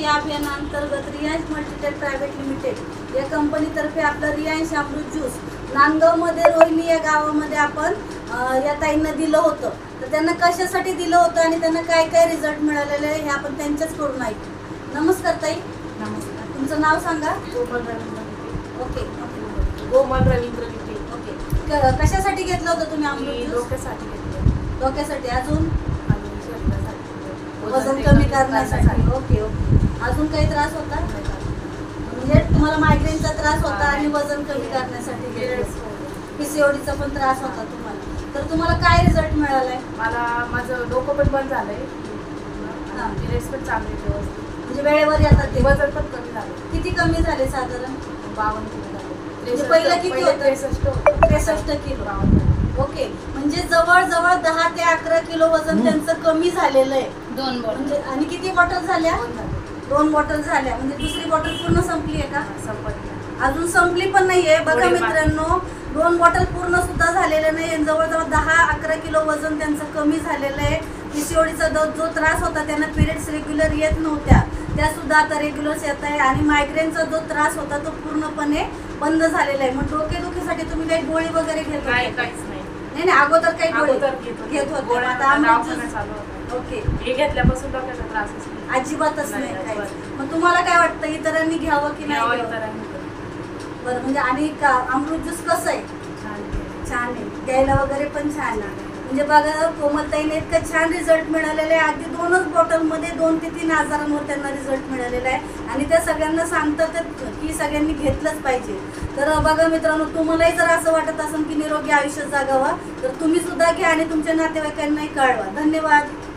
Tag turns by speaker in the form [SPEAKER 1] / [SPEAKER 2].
[SPEAKER 1] या अभियानांतर्गत Riyansh Multitech private limited या कंपनीतर्फे आपलं रियांश अमृत ज्यूस नांदगावमध्ये रोहिणी या गावामध्ये आपण या ताईंना दिलं होतं. तर त्यांना कशासाठी दिलं होतं आणि त्यांना काय काय रिझल्ट मिळालेले आहे हे आपण त्यांच्याचकडून ऐकू. नमस्कार ताई.
[SPEAKER 2] नमस्कार.
[SPEAKER 1] तुमचं नाव सांगा?
[SPEAKER 2] Ravindra Vite
[SPEAKER 1] okay
[SPEAKER 2] Gomal Ravindra
[SPEAKER 1] okay. कशासाठी घेतलं होतं तुम्ही ज्यूस?
[SPEAKER 2] डोक्यासाठी घेतले.
[SPEAKER 1] डोक्यासाठी. अजून? वजन कमी करण्यासाठी. Okay okay. अजून काही त्रास होता? म्हणजे तुम्हाला मायग्रेनचा त्रास होता आणि वजन कमी करण्यासाठी पीसीओडीचा पण त्रास होता तुम्हाला. तर तुम्हाला काय रिझल्ट मिळालाय?
[SPEAKER 2] मला माझं डोकं पण बंद झालंय.
[SPEAKER 1] हा.
[SPEAKER 2] पिरियड्स पण चांगले व्यवस्थित.
[SPEAKER 1] म्हणजे वेळेवर येतात ते.
[SPEAKER 2] वजन पण कमी झालं
[SPEAKER 1] किती कमी झाले साधारण?
[SPEAKER 2] बावन्न किलो झालं.
[SPEAKER 1] म्हणजे पहिलं किती होतं?
[SPEAKER 2] त्रेसष्ट.
[SPEAKER 1] त्रेसष्ट किलो.
[SPEAKER 2] बावन्न.
[SPEAKER 1] ओके. म्हणजे जवळजवळ दहा ते अकरा किलो वजन त्यांचं कमी झालेलं आहे.
[SPEAKER 3] दोन
[SPEAKER 1] म्हणजे आणि किती बॉटल झाल्या?
[SPEAKER 2] दोन
[SPEAKER 1] बॉटल झाल्या. म्हणजे दुसरी बॉटल पूर्ण संपली आहे का?
[SPEAKER 2] नाही.
[SPEAKER 1] अजून संपली पण नाहीये. बघा. मित्रांनो दोन बॉटल पूर्ण सुद्धा झालेले नाही. जवळजवळ दहा अकरा किलो वजन त्यांचं कमी झालेलं आहे. पीसीओडीचा जो त्रास होता त्यांना पिरियड्स रेग्युलर येत नव्हत्या. त्या सुद्धा आता रेग्युलर्स येत आहे. आणि मायग्रेनचा जो त्रास होता तो पूर्णपणे बंद झालेला आहे. मग डोकेदुखीसाठी तुम्ही काही गोळी वगैरे घेत
[SPEAKER 2] नाही. नाही
[SPEAKER 1] नाही अगोदर काही गोळी
[SPEAKER 2] अगोदर घेत होते.
[SPEAKER 1] घेत होते
[SPEAKER 2] गोळ्या
[SPEAKER 1] आता अमृत
[SPEAKER 2] दवाखाना
[SPEAKER 1] ज्यूस-
[SPEAKER 2] चालू होता.
[SPEAKER 1] ओके
[SPEAKER 2] हे घेतल्यापासून डोक्याचा त्रासच नाही.
[SPEAKER 1] अजिबातच नाही. मग तुम्हाला काय वाटतं इतरांनी घ्यावं की नाही
[SPEAKER 2] यावं
[SPEAKER 1] घ्यावं? बरं म्हणजे आणि का- अमृत ज्यूस कसं
[SPEAKER 2] आहे
[SPEAKER 1] छान आहे. द्यायला वगैरे पण छान आहे म्हणजे बघा कोमलताईने इतकं छान रिझल्ट मिळालेला आहे अगदी दोनच बॉटलमध्ये दोन ते तीन हजारांवर त्यांना रिझल्ट मिळालेला आहे आणि त्या सगळ्यांना सांगतात की सगळ्यांनी घेतलंच पाहिजे. तर बघा मित्रांनो तुम्हालाही जर असं वाटत असेल की निरोगी आयुष्य जागावा तर तुम्ही सुद्धा घ्या आणि तुमच्या नातेवाईकांनाही कळवा. धन्यवाद.